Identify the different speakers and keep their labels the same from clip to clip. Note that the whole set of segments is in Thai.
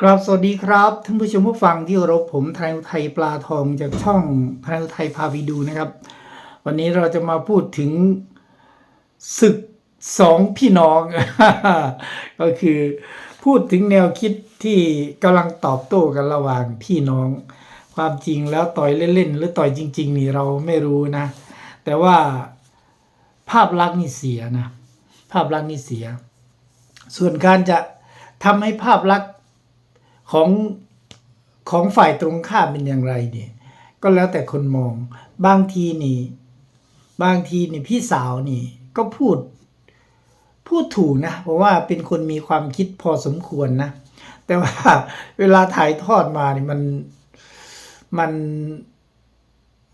Speaker 1: ครับสวัสดีครับ ท่านผู้ชมผู้ฟังที่รพผมไทยอุทัยปลาทองจากช่องไทยอุทัยพาไปดูนะครับ วันนี้เราจะมาพูดถึงศึกสองพี่น้อง ก็คือพูดถึงแนวคิดที่กำลังตอบโต้กันระหว่างพี่น้อง ความจริงแล้วต่อยเล่นๆหรือต่อยจริง ๆ นี่เราไม่รู้นะ แต่ว่าภาพลักษณ์นี่เสียนะ ภาพลักษณ์นี่เสีย ส่วนการจะทำให้ภาพลักษณ์ ของของฝ่ายตรงข้ามเป็นอย่างไรเนี่ย ก็แล้วแต่คนมอง บางทีนี่ บางทีนี่พี่สาวนี่ ก็พูด พูดถูกนะ เพราะว่าเป็นคนมีความคิดพอสมควรนะ แต่ว่าเวลาถ่ายทอดมานี่มันมัน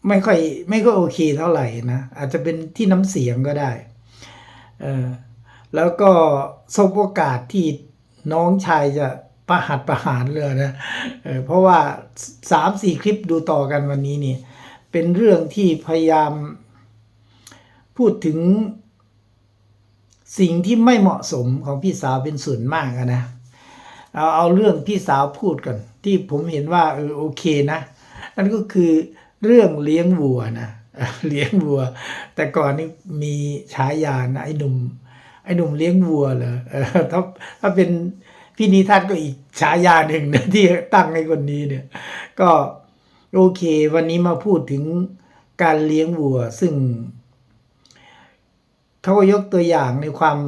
Speaker 1: ไม่ค่อยไม่ค่อยโอเคเท่าไหร่นะ อาจจะเป็นที่น้ำเสียงก็ได้เออแล้วก็สบโอกาสที่น้องชายจะ ประหัตประหารเลยนะเเพราะว่าสามสี่คลิปดูต่อกันวันนี้นี่ เป็นเรื่องที่พยายามพูดถึงสิ่งที่ไม่เหมาะสมของพี่สาวเป็นส่วนมากนะเอาเอาเรื่องพี่สาวพูดกันที่ผมเห็นว่าเออโอเคนะ นั่นก็คือเรื่องเลี้ยงวัวนะเลี้ยงวัว แต่ก่อนนี่มีฉายานะไอ้หนุ่มไอ้หนุ่มเลี้ยงวัวเหรอถ้าถ้าเป็น พี่นิทัศน์ก็อีกฉายาหนึ่งนะที่ตั้งให้คนนี้เนี่ย ก็โอเค วันนี้มาพูดถึงการเลี้ยงวัว ซึ่งเขาก็ยกตัวอย่างในความ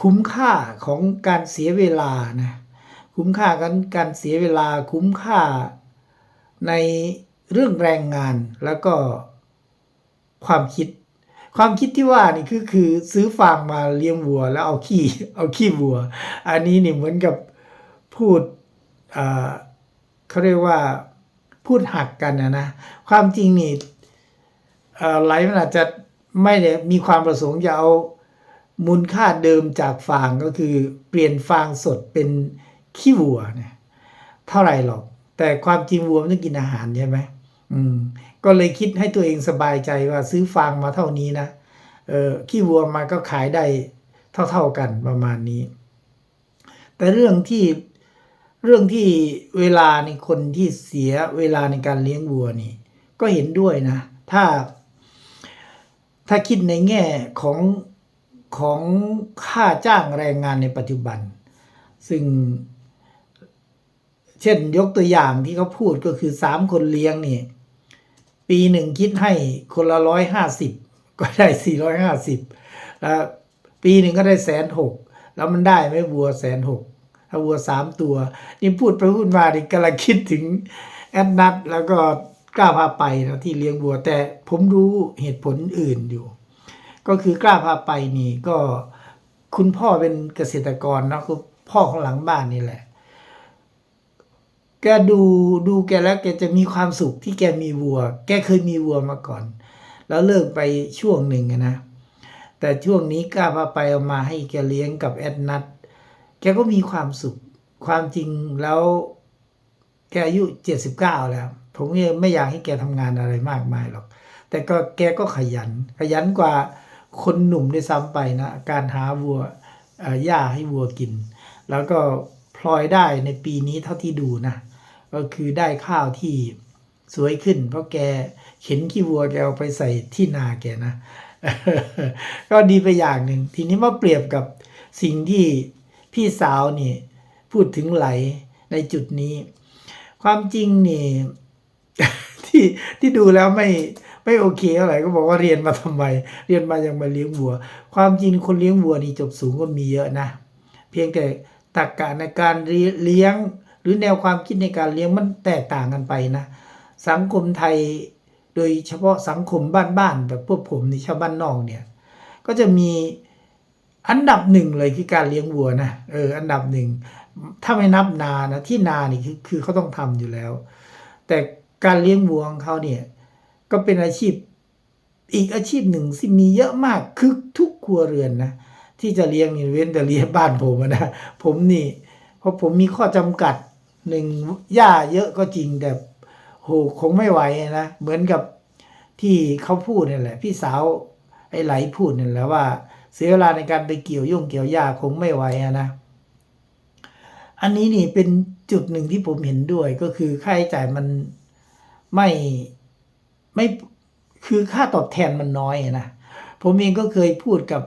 Speaker 1: คุ้มค่าของการเสียเวลานะคุ้มค่ากันการเสียเวลาคุ้มค่าในเรื่องแรงงานแล้วก็ความคิด ความคิดที่ว่านี่คือคือซื้อฟางมาเลี้ยงวัว แล้วเอาขี้เอาขี้วัว อันนี้นี่เหมือนกับพูดอ่าเขาเรียกว่าพูดหักกันนะนะ ความจริงนี่ไหลมันอาจจะไม่ได้มีความประสงค์จะเอามูลค่าเดิมจากฟางก็คือเปลี่ยนฟางสดเป็นขี้วัวเนี่ยเท่าไหร่หรอก แต่ความจริงวัวมันต้องกินอาหารใช่ไหมอืม ก็เลยคิดให้ตัวเองสบายใจว่าซื้อฟางมาเท่านี้นะเออขี้วัวมาก็ขายได้เท่าๆกันประมาณนี้ แต่เรื่องที่เรื่องที่เวลาในคนที่เสียเวลาในการเลี้ยงวัวนี่ ก็เห็นด้วยนะ ถ้า ถ้าคิดในแง่ของของค่าจ้างแรงงานในปัจจุบัน ซึ่ง เช่นยกตัวอย่างที่เขาพูดก็คือสามคนเลี้ยงนี่ ปีหนึ่งคิดให้คนละร้อยห้าสิบก็ได้สี่ร้อยห้าสิบแล้วปีหนึ่งก็ได้แสนหกแล้วมันได้ไหมวัวแสนหกถ้าวัวสามตัว นี่พูดไปพูดมาดิกำลังคิดถึงแอดนัทแล้วก็กล้าพาไปนะที่เลี้ยงวัว แต่ผมรู้เหตุผลอื่นอยู่ ก็คือกล้าพาไปนี่ก็คุณพ่อเป็นเกษตรกรนะคือพ่อของหลังบ้านนี่แหละ แกดูดูแกแล้วแกจะมีความสุขที่แกมีวัว แกเคยมีวัวมาก่อน แล้วเลิกไปช่วงหนึ่งนะ แต่ช่วงนี้กล้าพาไปเอามาให้แกเลี้ยงกับแอดนัทแกก็มีความสุข ความจริงแล้ว แกอายุเจ็ดสิบเก้าแล้ว ผมไม่อยากให้แกทำงานอะไรมากมายหรอก แต่ก็แกก็ขยัน ขยันกว่าคนหนุ่มด้วยซ้ำไปนะ การหาวัวหญ้าให้วัวกิน แล้วก็พลอยได้ในปีนี้เท่าที่ดูนะ ก็คือได้ข้าวที่สวยขึ้น เพราะแกเข็นขี้วัวแกเอาไปใส่ที่นาแกนะ ก็ดีไปอย่างหนึ่ง ทีนี้มาเปรียบกับสิ่งที่พี่สาวนี่ พูดถึงไหลในจุดนี้ ความจริงนี่ ที่ที่ดูแล้วไม่ไม่โอเคเท่าไหร่ก็บอกว่าเรียนมาทำไม เรียนมายังมาเลี้ยงวัว ความจริงคนเลี้ยงวัวนี่จบสูงก็มีเยอะนะ เพียงแต่ตรรกะในการเลี้ยง รือแนวความคิดในการเลี้ยงมันแตกต่างกันไปนะ สังคมไทยโดยเฉพาะสังคมบ้านๆแบบพวกผมนี่ชาวบ้านนอกเนี่ย ก็จะมีอันดับหนึ่งเลยคือการเลี้ยงวัวนะเอออันดับหนึ่งถ้าไม่นับนานะที่นานี่คือคือเขาต้องทำอยู่แล้ว แต่การเลี้ยงวัวของเขาเนี่ยก็เป็นอาชีพอีกอาชีพหนึ่งที่มีเยอะมากคือทุกครัวเรือนนะที่จะเลี้ยงนี่เว้นแต่เลี้ยงบ้านผมนะผมนี่ เพราะผมมีข้อจำกัด หนึ่งหญ้าเยอะก็จริงแต่โหคงไม่ไหวนะเหมือนกับที่เขาพูดนี่แหละ พี่สาวไอ้ไหลพูดนี่แหละว่า เสียเวลาในการไปเกี่ยวยุ่งเกี่ยวหญ้าคงไม่ไหวนะ อันนี้นี่เป็นจุดหนึ่งที่ผมเห็นด้วยก็คือค่าใช้จ่ายมันไม่ไม่คือค่าตอบแทนมันน้อยนะผมเองก็เคยพูดกับ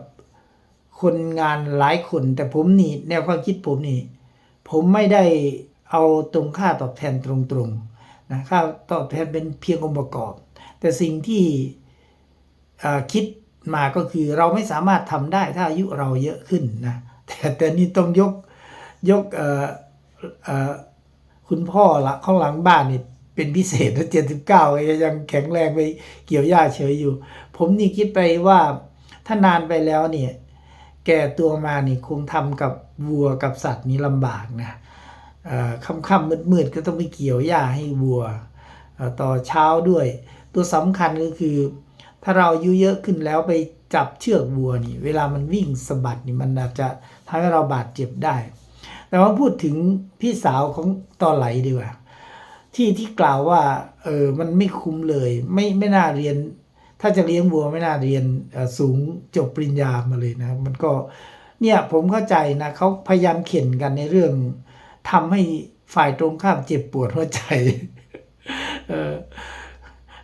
Speaker 1: คนงานหลายคน แต่ผมนี่แนวความคิดผมนี่ ผมไม่ได้ เอาตรงค่าตอบแทนตรงๆนะค่าตอบแทนเป็นเพียงองค์ประกอบ แต่สิ่งที่คิดมาก็คือเราไม่สามารถทำได้ถ้าอายุเราเยอะขึ้นนะแต่แต่นี่ต้องยกยกคุณพ่อละข้างหลังบ้านนี่เป็นพิเศษนะเจ็ดสิบเก้ายังแข็งแรงไปเกี่ยวหญ้าเฉยอยู่ ผมนี่คิดไปว่าถ้านานไปแล้วเนี่ย แก่ตัวมานี่คงทำกับวัวกับสัตว์นี่ลำบากนะ ค่ำๆมืดๆก็ต้องไปเกี่ยวหญ้าให้วัวต่อเช้าด้วย ตัวสำคัญก็คือ ถ้าเราอายุเยอะขึ้นแล้วไปจับเชือกวัวนี่ เวลามันวิ่งสะบัดนี่มันอาจจะทำให้เราบาดเจ็บได้ แต่ว่าพูดถึงพี่สาวของตอไหลดีกว่า ที่ที่กล่าวว่าเออมันไม่คุ้มเลย ไม่ไม่น่าเรียน ถ้าจะเลี้ยงวัวไม่น่าเรียนสูงจบปริญญามาเลยนะ มันก็เนี่ยผมเข้าใจนะเขาพยายามเข็นกันในเรื่อง ทำให้ฝ่ายตรงข้ามเจ็บปวดหัวใจเออ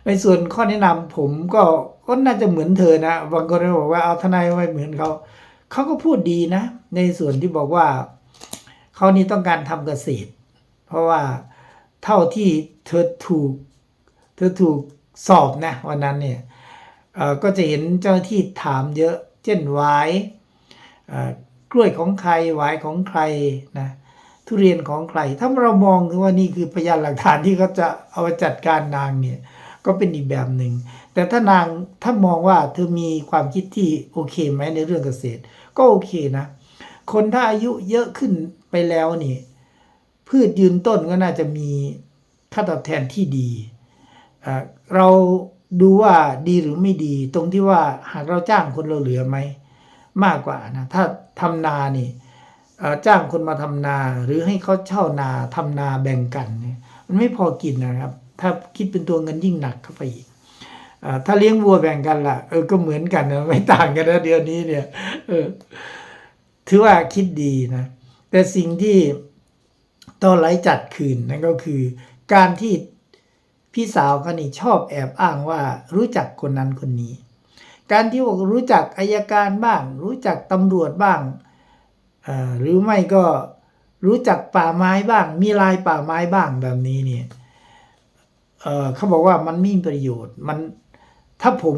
Speaker 1: ในส่วนข้อแนะนำผมก็ก็น่าจะเหมือนเธอนะบางคนบอกว่าเอาทนายไว้เหมือนเขาเขาก็พูดดีนะ ในส่วนที่บอกว่าเขานี่ต้องการทำเกษตร เพราะว่าเท่าที่เธอถูก เธอถูกสอบนะวันนั้นเนี่ยก็จะเห็นเจ้าที่ถามเยอะ เช่นหวายกล้วยของใครหวายของใครนะ ทุเรียนของใคร ถ้าเรามองว่านี่คือพยานหลักฐานที่เขาจะเอาจัดการนางเนี่ย ก็เป็นอีกแบบหนึ่ง แต่ถ้านางถ้ามองว่าเธอมีความคิดที่โอเคไหมในเรื่องเกษตร ก็โอเคนะ คนถ้าอายุเยอะขึ้นไปแล้วนี่ พืชยืนต้นก็น่าจะมีค่าตอบแทนที่ดี เราดูว่าดีหรือไม่ดี ตรงที่ว่าหากเราจ้างคนเราเหลือไหม มากกว่านะ ถ้าทำนานี่ จ้างคนมาทำนา หรือให้เขาเช่านาทำนาแบ่งกันเนี่ยมันไม่พอกินนะครับ ถ้าคิดเป็นตัวเงินยิ่งหนักเข้าไปอีกอถ้าเลี้ยงวัวแบ่งกันล่ะเออก็เหมือนกันนะไม่ต่างกันนะเดี๋ยวนี้เนี่ยเออถือว่าคิดดีนะ แต่สิ่งที่ตอไหลจัดคืนนั่นก็คือ การที่พี่สาวเขานี่ชอบแอบอ้างว่ารู้จักคนนั้นคนนี้ การที่บอกรู้จักอายการบ้าง รู้จักตำรวจบ้าง หรือไม่ก็รู้จักป่าไม้บ้าง มีลายป่าไม้บ้างแบบนี้เนี่ยเเขาบอกว่ามันไม่มีประโยชน์ มันถ้าผม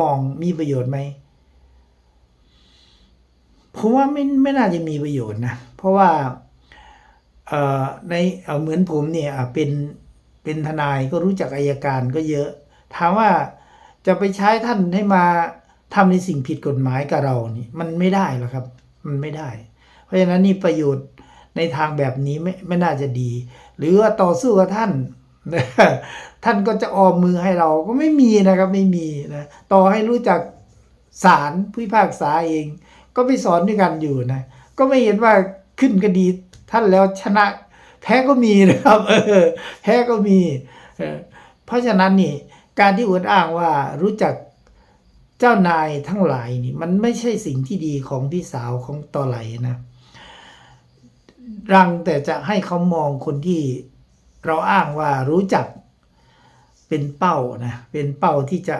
Speaker 1: มองมีประโยชน์ไหมผมว่าไม่ไม่น่าจะมีประโยชน์นะ เพราะว่าในเเหมือนผมเนี่ยเป็นเป็นทนายก็รู้จักอายการก็เยอะ ถามว่าจะไปใช้ท่านให้มาทำในสิ่งผิดกฎหมายกับเรานี่ มันไม่ได้หรอกครับ มันไม่ได้ เพราะฉะนั้นนี่ประโยชน์ในทางแบบนี้ไม่ไม่น่าจะดี หรือว่าต่อสู้กับท่าน ท่านก็จะออมมือให้เราก็ไม่มีนะครับไม่มีนะต่อให้รู้จักศาลผู้พิพากษาเอง ก็ไปสอนด้วยกันอยู่นะ ก็ไม่เห็นว่าขึ้นคดีท่านแล้วชนะแพ้ก็มีนะครับเออแพ้ก็มีเออเพราะฉะนั้นนี่การที่อวดอ้างว่ารู้จัก เจ้านายทั้งหลายนี่มันไม่ใช่สิ่งที่ดีของพี่สาวของตอไหลนะรังแต่จะให้เขามองคนที่เราอ้างว่ารู้จักเป็นเป้านะเป็นเป้าที่จะ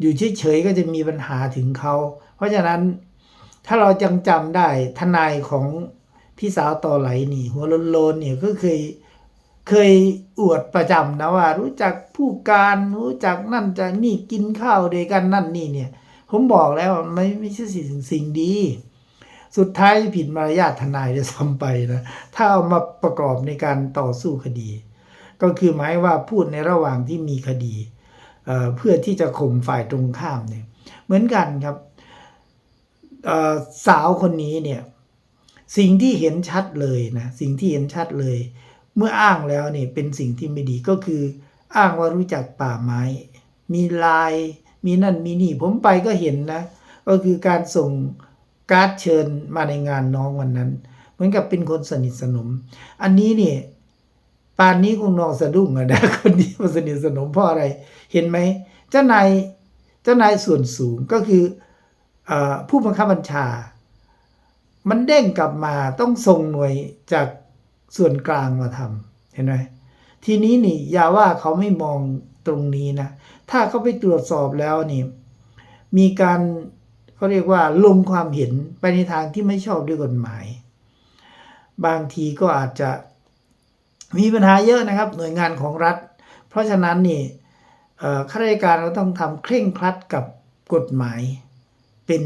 Speaker 1: อยู่เฉยๆก็จะมีปัญหาถึงเขา เพราะฉะนั้นถ้าเราจังจำได้ทนายของพี่สาวตอไหลนี่หัวโลนๆเนี่ยก็เคย เคยอวดประจำนะว่า รู้จักผู้การรู้จักนั่นจากนี่กินข้าวด้วยกันนั่นนี่เนี่ย ผมบอกแล้วไม่ไม่ใช่สิ่งสิ่งดี สุดท้ายผิดมารยาททนายจะซ้ำไปนะถ้าเอามาประกอบในการต่อสู้คดี ก็คือหมายว่าพูดในระหว่างที่มีคดีเเพื่อที่จะข่มฝ่ายตรงข้ามเนี่ย เหมือนกันครับสาวคนนี้เนี่ยสิ่งที่เห็นชัดเลยนะสิ่งที่เห็นชัดเลย เมื่ออ้างแล้วเนี่ยเป็นสิ่งที่ไม่ดีก็คือ อ้างว่ารู้จักป่าไม้ มีลาย มีนั่นมีนี่ผมไปก็เห็นนะ ก็คือการส่งการ์ดเชิญมาในงานน้องวันนั้น เหมือนกับเป็นคนสนิทสนม อันนี้เนี่ยป่านนี้คงนองสะดุ้งอะนะคนที่มาสนิทสนมเพราะอะไร เห็นไหมเจ้านายเจ้านายส่วนสูงก็คืออผู้บังคับบัญชา มันเด้งกลับมาต้องส่งหน่วยจาก ส่วนกลางมาทำเห็นไหมทีนี้นี่อย่าว่าเขาไม่มองตรงนี้นะ ถ้าเขาไปตรวจสอบแล้วนี่มีการเขาเรียกว่าลงความเห็นไปในทางที่ไม่ชอบด้วยกฎหมาย บางทีก็อาจจะมีปัญหาเยอะนะครับ หน่วยงานของรัฐ เพราะฉะนั้นนี่ข้าราชการก็ต้องทำเคร่งครัดกับกฎหมายเป็น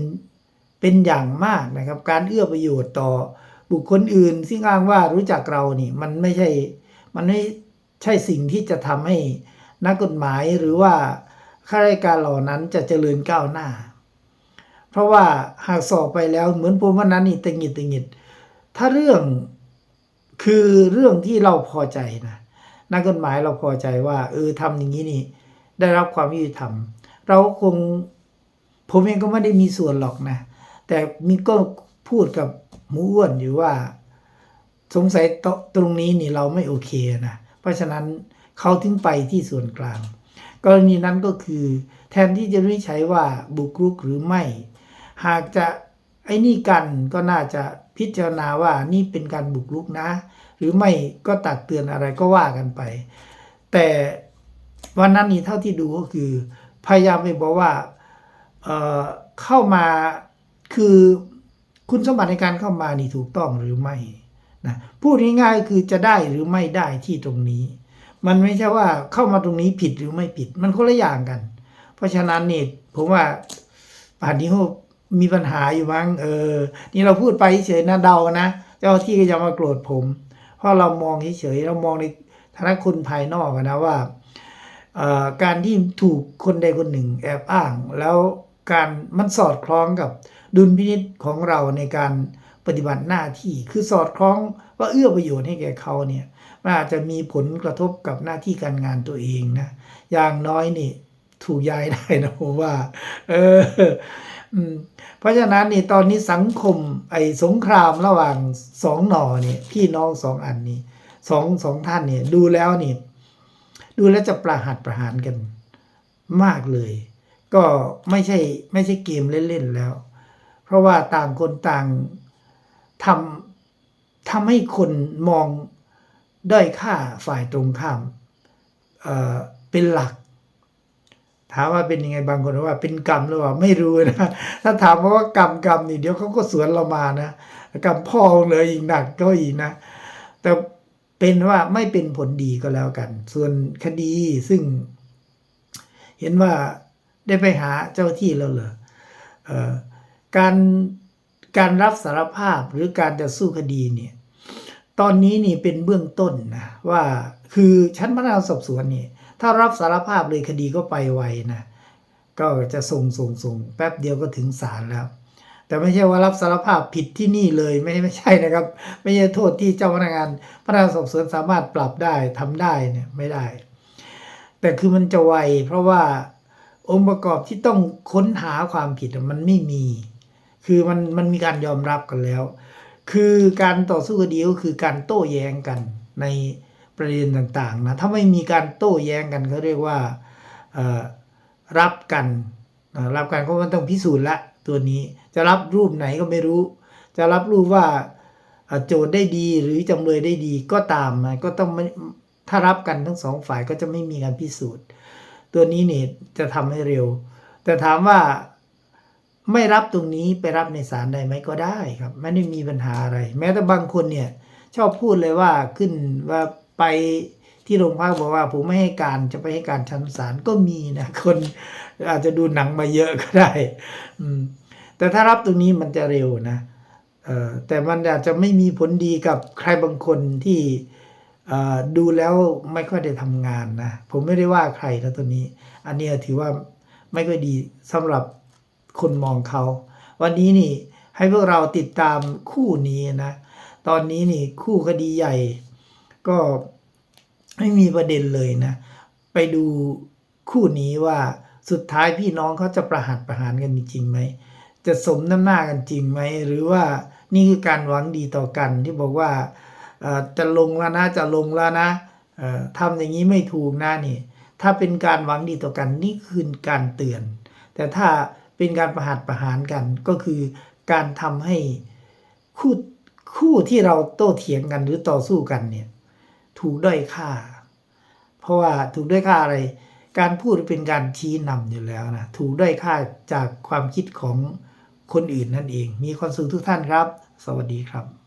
Speaker 1: เป็นอย่างมากนะครับ การเอื้อประโยชน์ต่อ บุคคลอื่นที่อ้างว่ารู้จักเรานี่มันไม่ใช่ มันไม่ใช่สิ่งที่จะทำให้นักกฎหมายหรือว่าข้าราชการเหล่านั้นจะเจริญก้าวหน้า เพราะว่าหากสอบไปแล้วเหมือนผมวันนั้นนี่ตึงหิดตึงหิดถ้าเรื่องคือเรื่องที่เราพอใจนะนักกฎหมายเราพอใจว่า เออทำอย่างนี้นี่ ได้รับความยุติธรรม เราคงผมเองก็ไม่ได้มีส่วนหรอกนะ แต่มีก็พูดกับ หมูอ้วนอยู่ว่า สงสัยตตรงนี้นี่เราไม่โอเคนะเพราะฉะนั้นเขาถึงไปที่ส่วนกลาง กรณีนั้นก็คือ แทนที่จะวิจัยว่าบุกรุกหรือไม่ หากจะไอ้นี่กันก็น่าจะพิจารณาว่านี่เป็นการบุกรุกนะ หรือไม่ก็ตักเตือนอะไรก็ว่ากันไป แต่วันนั้นนี่เท่าที่ดูก็คือ พยายามไปบอกว่าเเข้ามาคือ คุณสมบัติในการเข้ามานี่ถูกต้องหรือไม่นะพูดง่ายๆคือจะได้หรือไม่ได้ที่ตรงนี้ มันไม่ใช่ว่าเข้ามาตรงนี้ผิดหรือไม่ผิด มันคนละอย่างกัน เพราะฉะนั้นนี่ผมว่าป่านนี้เขามีปัญหาอยู่มั้งเออ นี่เราพูดไปเฉยนะเดานะเจ้าที่ก็จะมาโกรธผม เพราะเรามองเฉยๆเรามองในฐานะคนภายนอกนะว่าการที่ถูกคนใดคนหนึ่งแอบอ้างแล้ว การมันสอดคล้องกับดุลพินิษของเราในการปฏิบัติหน้าที่คือสอดคล้องว่าเอื้อประโยชน์ให้แก่เขาเนี่ยมันอาจจะมีผลกระทบกับหน้าที่การงานตัวเองนะอย่างน้อยนี่ถูกย้ายได้นะผมว่า เออเพราะฉะนั้นนี่ตอนนี้สังคมไอ้สงครามระหว่างสองหน่อเนี่ยพี่น้องสองอันนี้สองสองท่านเนี่ยดูแล้วนี่ ดูแล้วจะประหัตประหารกันมากเลย ก็ไม่ใช่ไม่ใช่เกมเล่นๆแล้ว เพราะว่าต่างคนต่างทำทำให้คนมองด้อยค่าฝ่ายตรงข้ามเเป็นหลัก ถามว่าเป็นยังไงบางคนว่า เป็นกรรมหรือเปล่าไม่รู้นะถ้าถามว่ากรรมกรรมนี่เดี๋ยวเขาก็สวนเรามานะกรรมพ่อเลยอีกหนักก็อีกนะ แต่เป็นว่าไม่เป็นผลดีก็แล้วกัน ส่วนคดีซึ่ง เห็นว่า ได้ไปหาเจ้าที่แล้วเหรอออการการรับสารภาพหรือการจะสู้คดีเนี่ยตอนนี้นี่เป็นเบื้องต้นนะว่าคือชั้นพนักงานสอบสวนนี่ถ้ารับสารภาพเลยคดีก็ไปไวนะก็จะส่งส่งส่งแป๊บเดียวก็ถึงศาลแล้ว แต่ไม่ใช่ว่ารับสารภาพผิดที่นี่เลยไม่ไม่ใช่นะครับ ไม่ใช่โทษที่เจ้าพนักงานพนักงานสอบสวนสามารถปรับได้ทำได้เนี่ยไม่ได้ แต่คือมันจะไวเพราะว่า องค์ประกอบที่ต้องค้นหาความผิดมันไม่มี คือมันมันมีการยอมรับกันแล้ว คือการต่อสู้คดีก็คือการโต้แย้งกันในประเด็นต่างๆนะถ้าไม่มีการโต้แย้งกันเขาเรียกว่ารับกันรับกันก็มันต้องพิสูจน์ละตัวนี้จะรับรูปไหนก็ไม่รู้ จะรับรูปว่าโจทย์ได้ดีหรือจำเลยได้ดีก็ตามนะก็ต้องถ้ารับกันทั้งสองฝ่ายก็จะไม่มีการพิสูจน์ ตัวนี้เนี่ยจะทำให้เร็ว แต่ถามว่าไม่รับตรงนี้ไปรับในศาลได้ไหมก็ได้ครับไม่ได้มีปัญหาอะไร แม้แต่บางคนเนี่ยชอบพูดเลยว่าขึ้นว่าไปที่โรงพักบอกว่าผมไม่ให้การจะไปให้การชั้นศาลก็มีนะคนอาจจะดูหนังมาเยอะก็ได้อืมแต่ถ้ารับตรงนี้มันจะเร็วนะเออแต่มันอาจจะไม่มีผลดีกับใครบางคนที่ ดูแล้วไม่ค่อยได้ทำงานนะ ผมไม่ได้ว่าใครนะตัวนี้ อันนี้ถือว่าไม่ค่อยดีสำหรับคนมองเขา วันนี้นี่ให้พวกเราติดตามคู่นี้นะ ตอนนี้นี่คู่คดีใหญ่ ก็ไม่มีประเด็นเลยนะ ไปดูคู่นี้ว่าสุดท้ายพี่น้องเขาจะประหัตประหารกันจริงไหม จะสมน้ำหน้ากันจริงไหม หรือว่านี่คือการหวังดีต่อกันที่บอกว่า จะลงแล้วนะจะลงแล้วนะเอ่อทำอย่างนี้ไม่ถูกนะนี่ ถ้าเป็นการหวังดีต่อกันนี่คือการเตือน แต่ถ้าเป็นการประหัตประหารกันก็คือการทำให้คู่คู่ที่เราโต้เถียงกันหรือต่อสู้กันเนี่ยถูกด้อยค่า เพราะว่าถูกด้อยค่าอะไร การพูดเป็นการชี้นำอยู่แล้วนะถูกด้อยค่าจากความคิดของคนอื่นนั่นเอง มีความสุขทุกท่านครับ สวัสดีครับ